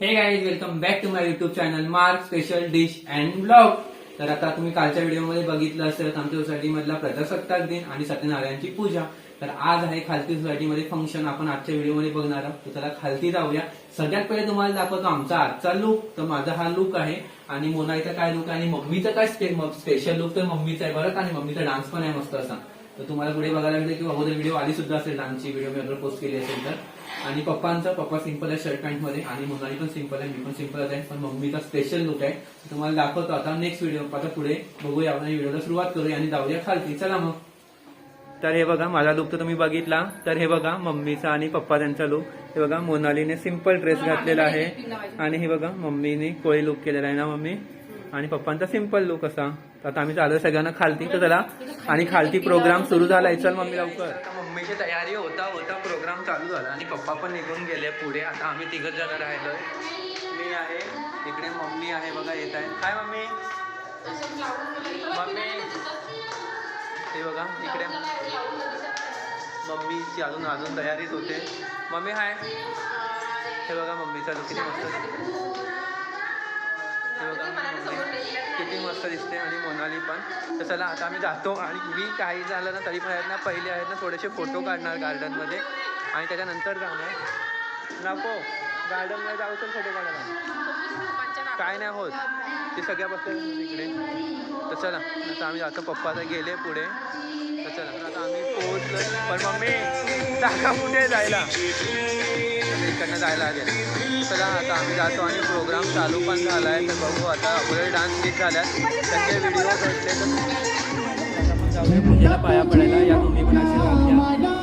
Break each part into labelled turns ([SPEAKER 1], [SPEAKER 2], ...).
[SPEAKER 1] Hey guys welcome back to my YouTube channel mark special dish and blog तर आता तुम्ही कालच्या व्हिडिओमध्ये बघितलं असेल आमच्या सोसायटी मधला प्रजासत्ताक दिन आणि सत्यनारायणची पूजा. तर आज आहे खालती सोसायटीमध्ये फंक्शन आपण आजच्या व्हिडिओमध्ये बघणार आहोत. तर त्याला खालती जाऊया. सगळ्यात पहिले तुम्हाला दाखवतो आमचा आजचा लुक तर माझा हा लुक आहे. आणि मोनाईचा काय लुक आहे आणि मम्मीचा काय स्पेशल लुक तर मम्मीचा आहे बरं आणि मम्मीचा डान्स पण आहे मस्त असा. तर तुम्हाला पुढे बघायला मिळते किंवा अगोदर व्हिडिओ आली सुद्धा असेल डान्सची व्हिडिओ मी अगर पोस्ट केली असेल तर. आणि पप्पांचा पप्पा सिंपल आहे शर्ट पॅन्टमध्ये आणि मोनाली पण सिंपल आहे मी पण सिंपलच आहे. पण मम्मीचा स्पेशल लुक आहे. तर तुम्हाला दाखवतो आता नेक्स्ट व्हिडिओ आता पुढे बघूया आपण व्हिडिओला सुरुवात करूया आणि जाऊया खालती. चला मग. तर हे बघा माझा लुक तर तुम्ही बघितला. तर हे बघा मम्मीचा आणि पप्पा त्यांचा लुक हे बघा मोनालीने सिंपल ड्रेस घातलेला आहे. आणि हे बघा मम्मीने कोळी लुक केलेला आहे ना मम्मी? आणि पप्पांचा सिंपल लुक असा. तर आता आम्ही चालू सगळ्यांना खालती. तर चला. आणि खालती प्रोग्राम सुरू झालाय. चल मम्मी लवकर. मम्मीची तयारी होता होता प्रोग्राम चालू झाला आणि पप्पा पण निघून गेले पुढे. आता आम्ही तिघच जण राहिलो मी आहे इकडे मम्मी आहे बघा येत आहे. काय मम्मी. मम्मी. हे बघा इकडे. मम्मीची अजून अजून तयारीच होते. मम्मी हाय हे बघा मम्मीचा किती मस्त. किती मस्त दिसते आणि मोनाली पण. तर चला आता आम्ही जातो आणि मी काही झालं ना तरी पण आहेत ना पहिले आहेत ना थोडेसे फोटो काढणार गार्डनमध्ये आणि त्याच्यानंतर जाणार. नको. गार्डनमध्ये जाऊ तर फोटो काढायला. काय नाही होत. ते सगळ्या बसल्या तिकडे. तर चला आता आम्ही जातो. पप्पा तर गेले पुढे. तर चला आता आम्ही पोहोचलो. पण मम्मी जागा कुठे जायला? इकडनं जायला लागेल. चला आता आम्ही जातो आणि प्रोग्राम चालू पण झाला आहे तर बघू आता पुढे डान्स गीत झाल्यात. त्याचे व्हिडिओ भेटले तर आपण जाऊया. पूजेला पाया पडायला. या तुम्ही पण आशीर्वाद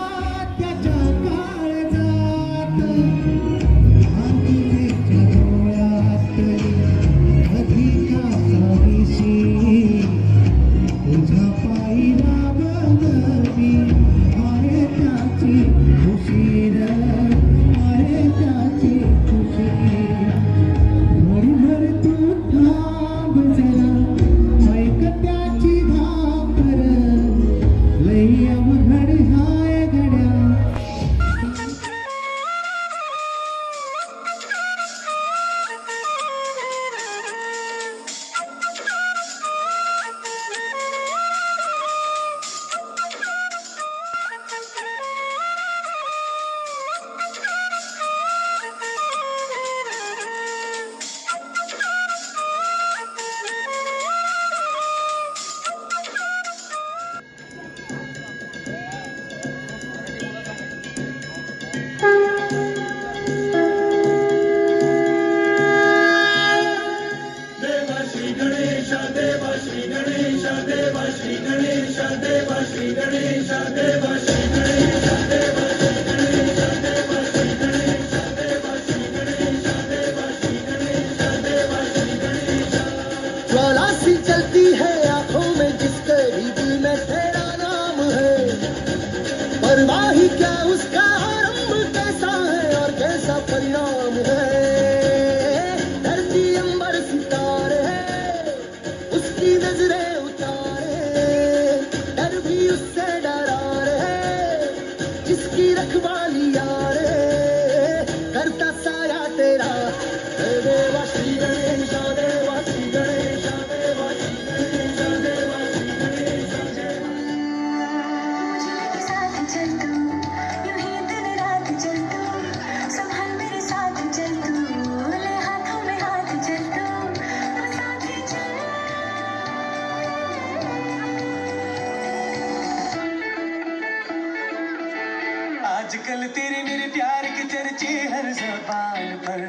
[SPEAKER 2] आजकल तेरे मेरे प्यार के चर्चे हर जबान पर।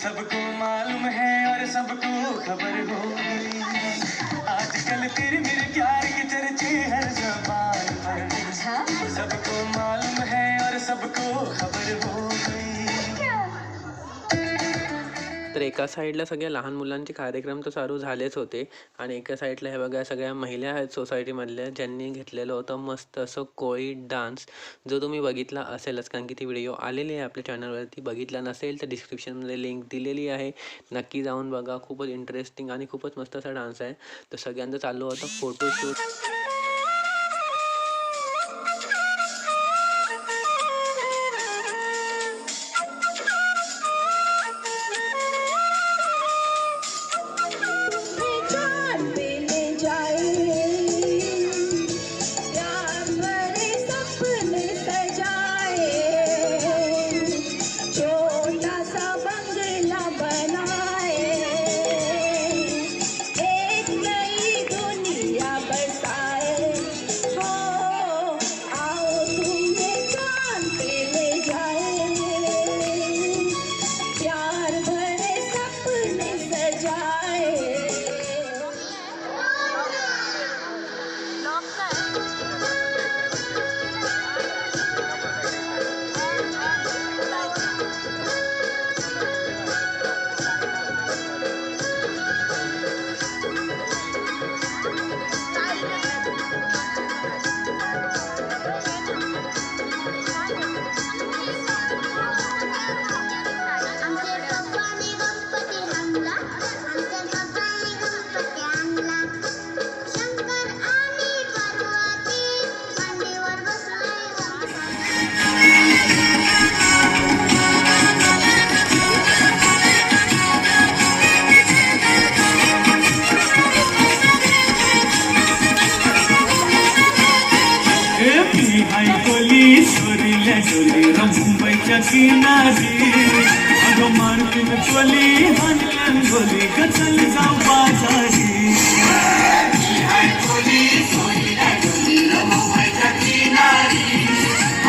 [SPEAKER 2] सबको मालूम है और सबको खबर हो गई आजकल तेरे मेरे प्यार के चर्चे हर
[SPEAKER 1] तर एका साईडला सगळ्या लहान मुलांचे कार्यक्रम तर चालू झालेच होते. आणि एका साईडला हे बघा सगळ्या महिला आहेत सोसायटीमधल्या ज्यांनी घेतलेलं होतं मस्त असं कोळी डान्स. जो तुम्ही बघितला असेलच कारण की ती व्हिडिओ आलेली आहे आपल्या चॅनलवरती. बघितला नसेल तर डिस्क्रिप्शनमध्ये लिंक दिलेली आहे. नक्की जाऊन बघा खूपच इंटरेस्टिंग आणि खूपच मस्त असा डान्स आहे. तर सगळ्यांचं चालू होतं फोटोशूट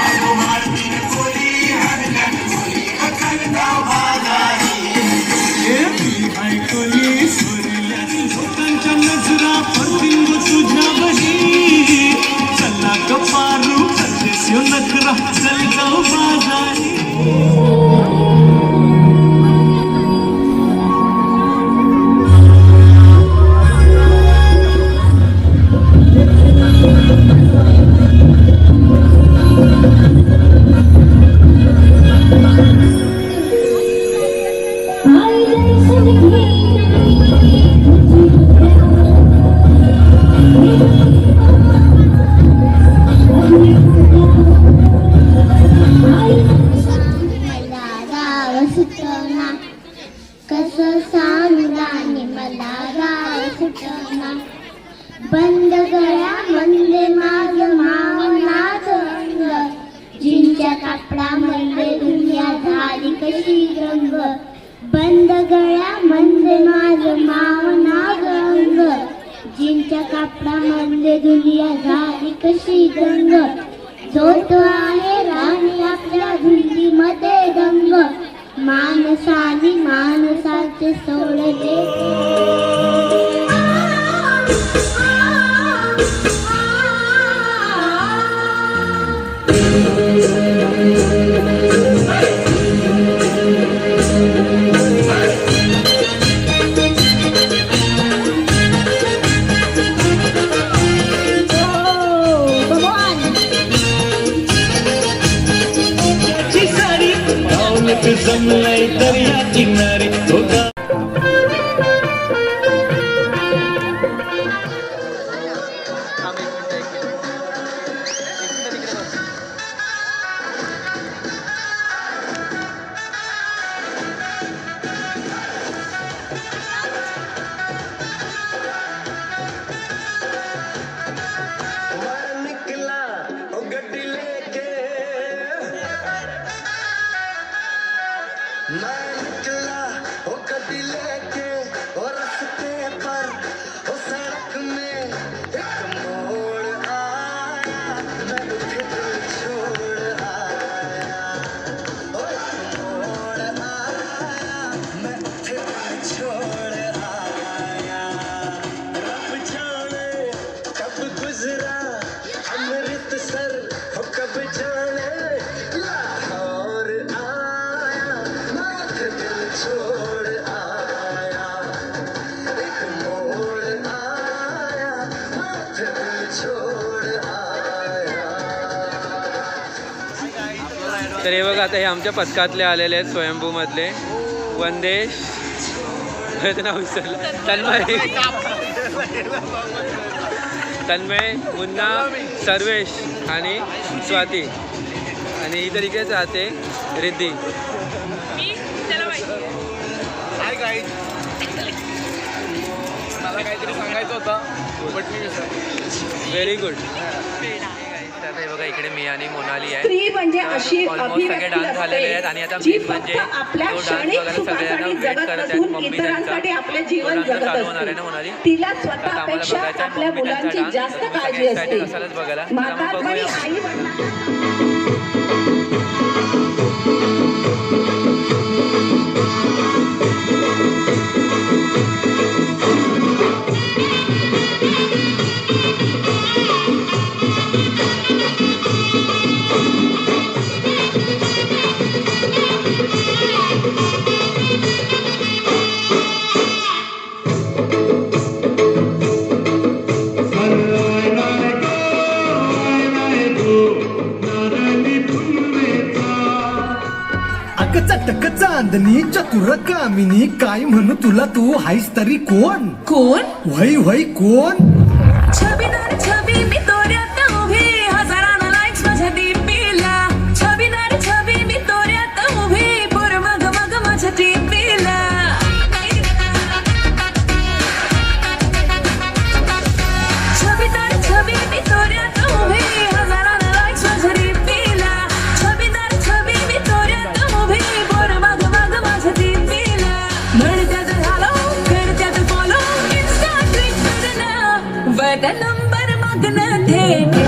[SPEAKER 2] अगं मारतीन कोली हनन गोली ग जाऊ बाजारी. ऐकली सोरल्याची लोकांच्या नजरा पडतील
[SPEAKER 3] कसं सांगू राणी मला राव सुटना. बंद गळ्या म्हणजे माझ मावनाच अंग. जिंच्या कापडामध्ये दुनिया झाली कशी रंग. बंद गळ्या म्हणजे माझ मावनाच अंग. जिंच्या कापडामध्ये दुनिया झाली कशी रंग. जो तो आहे राणी आपल्या धुंदीमध्ये दंग. मानसानी मान सोडले
[SPEAKER 2] ची सारी पावलत जमलंय दर्या किनारी मैं
[SPEAKER 1] आता हे आमच्या पथकातले आलेले आहेत स्वयंभू मधले वंदेश तन्मय. तन्मय मुन्ना सर्वेश आणि स्वाती. आणि ही तर इकडेच राहते रिद्धी
[SPEAKER 4] मला काहीतरी सांगायचं होतं बट मी विसरलो.
[SPEAKER 1] व्हेरी गुड आता हे बघा इकडे मी आणि मोनाली आहे.
[SPEAKER 5] स्त्री म्हणजे अशी
[SPEAKER 1] ऑलमोस्ट सगळे डान्स झालेले आहेत आणि आता मेन म्हणजे तो डान्स सगळ्यांना वेट करत आहेत मम्मी त्यांचा. डान्स
[SPEAKER 5] जगत
[SPEAKER 1] चालू होणार आहे ना
[SPEAKER 5] असते
[SPEAKER 1] मोनाली?
[SPEAKER 5] तिला
[SPEAKER 1] आता आम्हाला
[SPEAKER 5] स्वतःपेक्षा
[SPEAKER 1] बघायचा आहे
[SPEAKER 5] आपल्या
[SPEAKER 1] मम्मी त्यांचा
[SPEAKER 5] मुलांची
[SPEAKER 1] डान्स.
[SPEAKER 5] जास्त
[SPEAKER 1] तर
[SPEAKER 5] काळजी
[SPEAKER 1] सगळे excited
[SPEAKER 5] असते.
[SPEAKER 1] असालच बघायला. तर बघूया.
[SPEAKER 6] चांदणी चतुर कामिनी काय म्हणू तुला तू? हायस तरी कोण?
[SPEAKER 7] कोण?
[SPEAKER 6] वय वय कोण?
[SPEAKER 7] छबीदार छबी मी
[SPEAKER 6] me.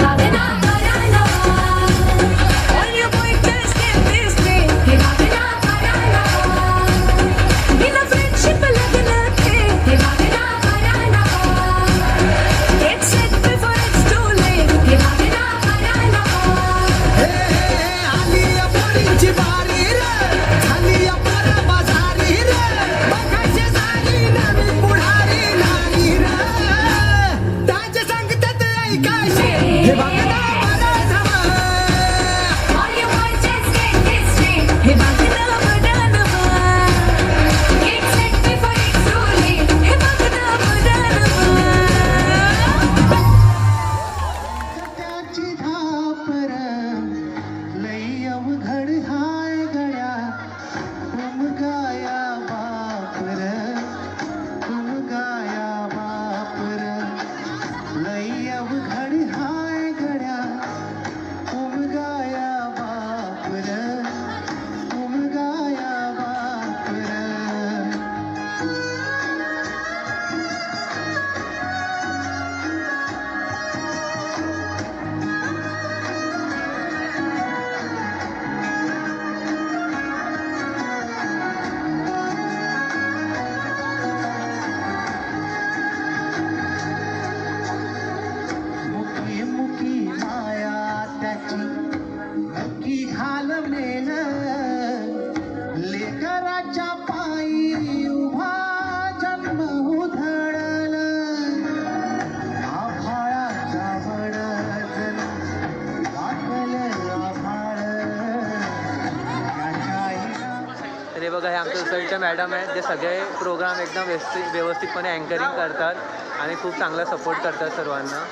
[SPEAKER 6] बघा
[SPEAKER 1] मॅडम आहेत जे सगळे प्रोग्राम एकदम व्यवस्थित व्यवस्थितपणे अँकरिंग करतात आणि खूप चांगला सपोर्ट करतात सर्वांना.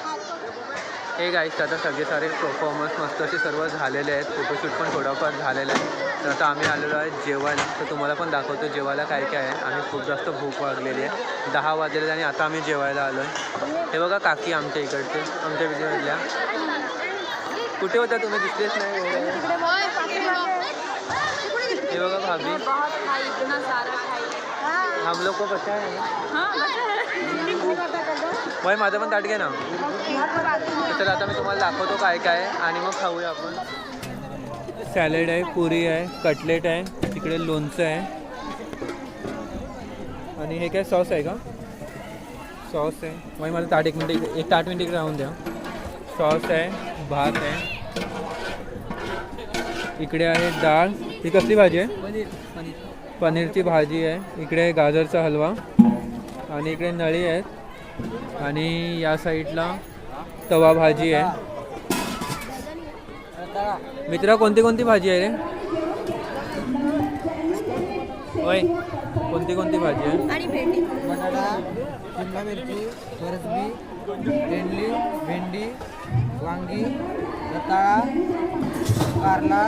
[SPEAKER 1] हे गाईस आता सगळे सारे परफॉर्मन्स मस्त असे सर्व झालेले आहेत. फोटोशूट पण थोडाफार झालेलं आहे. तर आता आम्ही आलेलो आहे जेवण तर तुम्हाला पण दाखवतो जेवायला काय काय आहे. आम्ही खूप जास्त भूक वागलेली आहे. दहा वाजलेले आणि आता आम्ही जेवायला आलो आहे हे बघा काकी आमच्या इकडचे आमच्या विजयमधल्या कुठे होत्या तुम्ही? दिसलेच नाही हे बघा भाभी हम लोग को पता है। वही माझं पण ताट घे ना तर आता मी तुम्हाला दाखवतो काय काय आणि मग खाऊया आपण। सॅलेड आहे पुरी आहे कटलेट आहे तिकडे लोणचं आहे। आणि हे काय सॉस आहे का? सॉस आहे। वही मला ताट एक मिनिट एक ताट मिनिट इकडे राहून द्या। सॉस आहे भात आहे। इकडे आहे डाळ ही कसली भाजी आहे? पनीरची भाजी आहे. इकडे गाजरचा हलवा आणि इकडे नळी आहेत. आणि या साईडला तवा भाजी आहे. मित्रा कोणती कोणती भाजी आहे रे? होय कोणती कोणती भाजी आहे?
[SPEAKER 8] बटाटा शिमला मिरची फरसबी भेंडी भेंडी वांगी रताळा कारला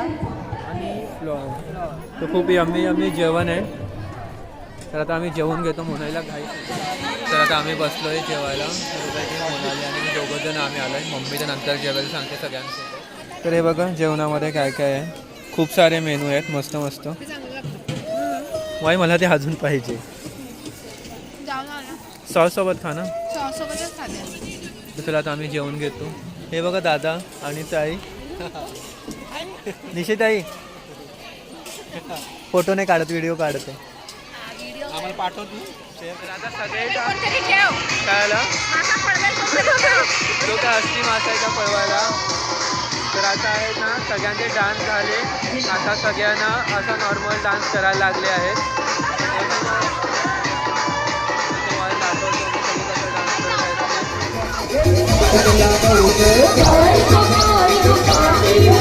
[SPEAKER 8] आणि
[SPEAKER 1] तर खूप यम्मी यम्मी जेवण आहे. तर आता आम्ही जेवून घेतो मुनाईला घाई तर आता आम्ही बसलोय जेवायला. मुनाली मोनाली आणि दोघंजण दोघं जण आम्ही आलोय. मम्मी तर नंतर जेवायला सांगते सगळ्यांसोबत. तर हे बघा जेवणामध्ये काय काय आहे. खूप सारे मेनू आहेत. मस्त मस्त. वाई मला ते अजून पाहिजे. सॉससोबत खा ना. तर आता आम्ही जेवण घेतो. हे बघा दादा आणि ताई. निशेताई. फोटो नाही काढत व्हिडिओ काढते.
[SPEAKER 4] आम्हाला पाठवतो
[SPEAKER 1] आता सगळे काय आला? तो का असली मासायचा पळवायला. तर आता आहेत ना सगळ्यांचे डान्स झाले. आता सगळ्यांना असा नॉर्मल डान्स करायला लागले आहेत. तुम्हाला दाखवतो डान्स करत